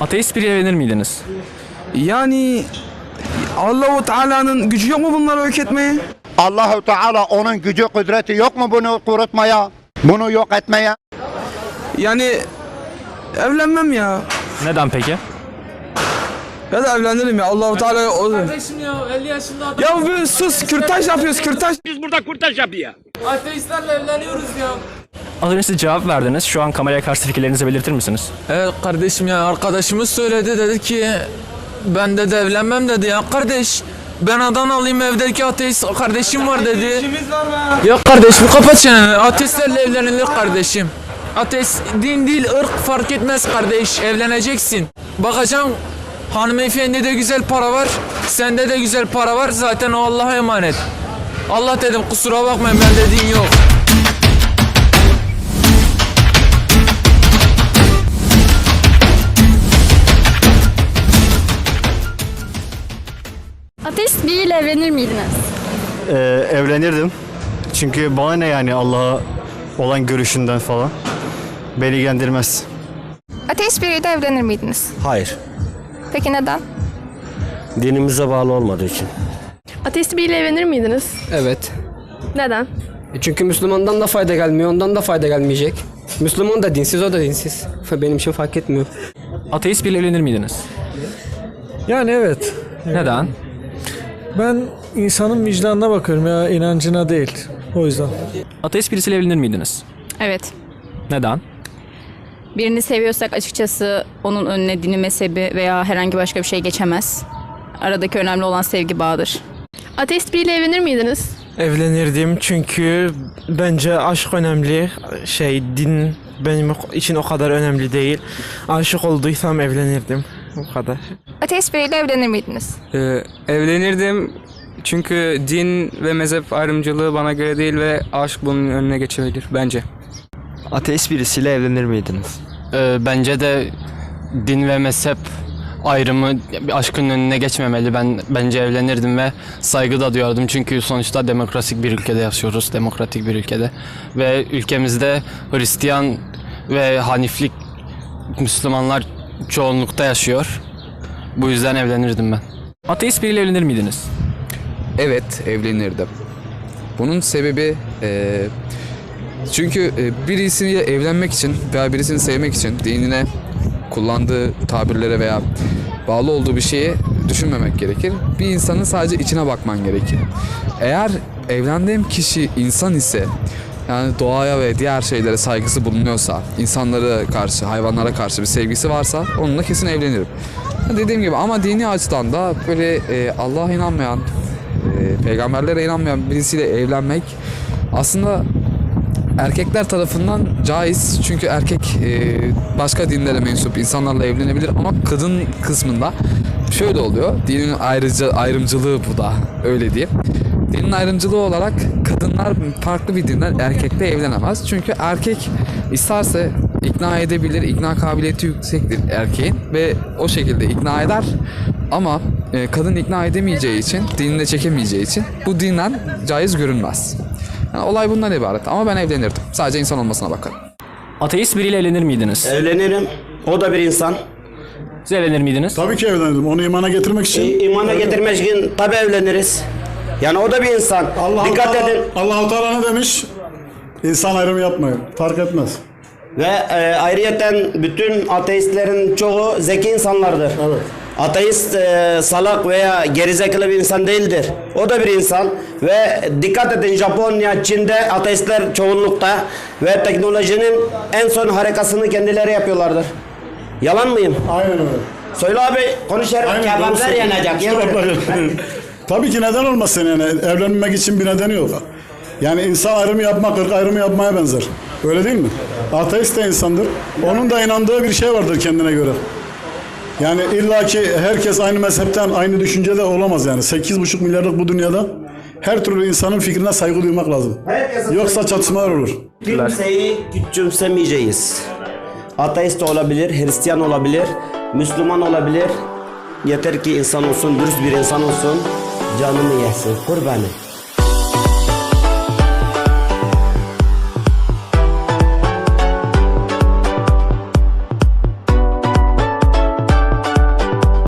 Ateist biriyle evlenir miydiniz? Yani Allahu Teala'nın gücü yok mu bunları yok etmeye? Allahu Teala onun gücü kudreti yok mu bunu kurutmaya? Bunu yok etmeye? Yani evlenmem ya. Neden peki? Ya da evlenirim ya Allahu Teala o. Kardeşim ya 50 yaşında adam. Ya bir sus kürtaj yapıyoruz kürtaj. Ateistlerle evleniyoruz ya. Az önce siz cevap verdiniz. Şu an kameraya karşı fikirlerinizi belirtir misiniz? Evet kardeşim ya arkadaşımız söyledi dedi ki ben de evlenmem dedi ya kardeş. Ben Adanalıyım evdeki ateist kardeşim var dedi. Ya kardeşim kapat çeneni. Ateistlerle evlenilir kardeşim. Ateist din değil ırk fark etmez kardeş. Evleneceksin. Bakacaksın hanımefendi de güzel para var. Sende de güzel para var. Zaten o Allah'a emanet. Allah dedim kusura bakmayın ben dediğin yok. Biriyle evlenir miydiniz? Ee, evlenirdim. Çünkü bana ne yani Allah'a olan görüşünden falan. Beni ilgilendirmez. Ateist biriyle evlenir miydiniz? Hayır. Peki neden? Dinimize bağlı olmadığı için. Ateist biriyle evlenir miydiniz? Evet. Neden? E Çünkü Müslümandan da fayda gelmiyor, ondan da fayda gelmeyecek. Müslüman da dinsiz, o da dinsiz. Benim için fark etmiyor. Ateist biriyle evlenir miydiniz? Yani evet. Neden? Ben insanın vicdanına bakıyorum ya inancına değil. O yüzden. Ateist birisiyle evlenir miydiniz? Evet. Neden? Birini seviyorsak açıkçası onun önüne dini mezhebi veya herhangi başka bir şey geçemez. Aradaki önemli olan sevgi bağıdır. Ateist biriyle evlenir miydiniz? Evlenirdim çünkü bence aşk önemli. Şey din benim için o kadar önemli değil. Aşık olduysam evlenirdim. O kadar. Ateist biriyle evlenir miydiniz? Ee, evlenirdim çünkü din ve mezhep ayrımcılığı bana göre değil ve aşk bunun önüne geçebilir bence. Ateist birisiyle evlenir miydiniz? Ee, bence de din ve mezhep ayrımı aşkın önüne geçmemeli. Ben bence evlenirdim ve saygı da duyardım. Çünkü sonuçta demokratik bir ülkede yaşıyoruz. Demokratik bir ülkede. Ve ülkemizde Hristiyan ve Haniflik Müslümanlar çoğunlukta yaşıyor. Bu yüzden evlenirdim ben. Ateist biriyle evlenir miydiniz? Evet evlenirdim. Bunun sebebi eee, çünkü e, birisiyle evlenmek için veya birisini sevmek için dinine kullandığı tabirlere veya bağlı olduğu bir şeye düşünmemek gerekir. Bir insanın sadece içine bakman gerekir. Eğer evlendiğim kişi insan ise yani doğaya ve diğer şeylere saygısı bulunuyorsa, insanlara karşı, hayvanlara karşı bir sevgisi varsa onunla kesin evlenirim. Dediğim gibi ama dini açıdan da böyle e, Allah'a inanmayan, e, peygamberlere inanmayan birisiyle evlenmek aslında erkekler tarafından caiz. Çünkü erkek e, başka dinlere mensup insanlarla evlenebilir ama kadın kısmında şöyle oluyor. Dinin ayrıca ayrımcılığı bu da öyle diyeyim dinin ayrımcılığı olarak kadınlar farklı bir dinden erkekle evlenemez çünkü erkek isterse ikna edebilir ikna kabiliyeti yüksektir erkeğin ve o şekilde ikna eder ama e, kadın ikna edemeyeceği için dinine çekemeyeceği için bu dinden caiz görünmez. Yani olay bundan ibaret ama ben evlenirdim. Sadece insan olmasına bakarım. Ateist biriyle evlenir miydiniz? Evlenirim. O da bir insan. Siz evlenir miydiniz? Tabii ki evlenirdim. Onu imana getirmek için. İ- imana getirmek için tabi evleniriz. Yani o da bir insan. Dikkat edin. Allah-u Teala ne demiş? İnsan ayrımı yapmayın. Fark etmez. Ve e, ayrıyeten bütün ateistlerin çoğu zeki insanlardır. Evet. Ateist e, salak veya gerizekalı bir insan değildir. O da bir insan ve dikkat edin Japonya, Çin'de ateistler çoğunlukta ve teknolojinin en son harikasını kendileri yapıyorlardır. Yalan mıyım? Aynen öyle. Söyle abi konuşalım. Kebaplar yanacak. yürü. Tabii ki neden olmasın yani evlenmek için bir nedeni yok. Yani insan ayrımı yapmak, ırk ayrımı yapmaya benzer. Öyle değil mi? Ateist de insandır. Onun da inandığı bir şey vardır kendine göre. Yani illaki herkes aynı mezhepten, aynı düşüncede olamaz yani. 8,5 milyarlık bu dünyada her türlü insanın fikrine saygı duymak lazım. Yoksa çatışmalar olur. Kimseyi küçümsemeyeceğiz. Ateist olabilir, Hristiyan olabilir, Müslüman olabilir. Yeter ki insan olsun, dürüst bir insan olsun. Canımı yesin, kurbanı.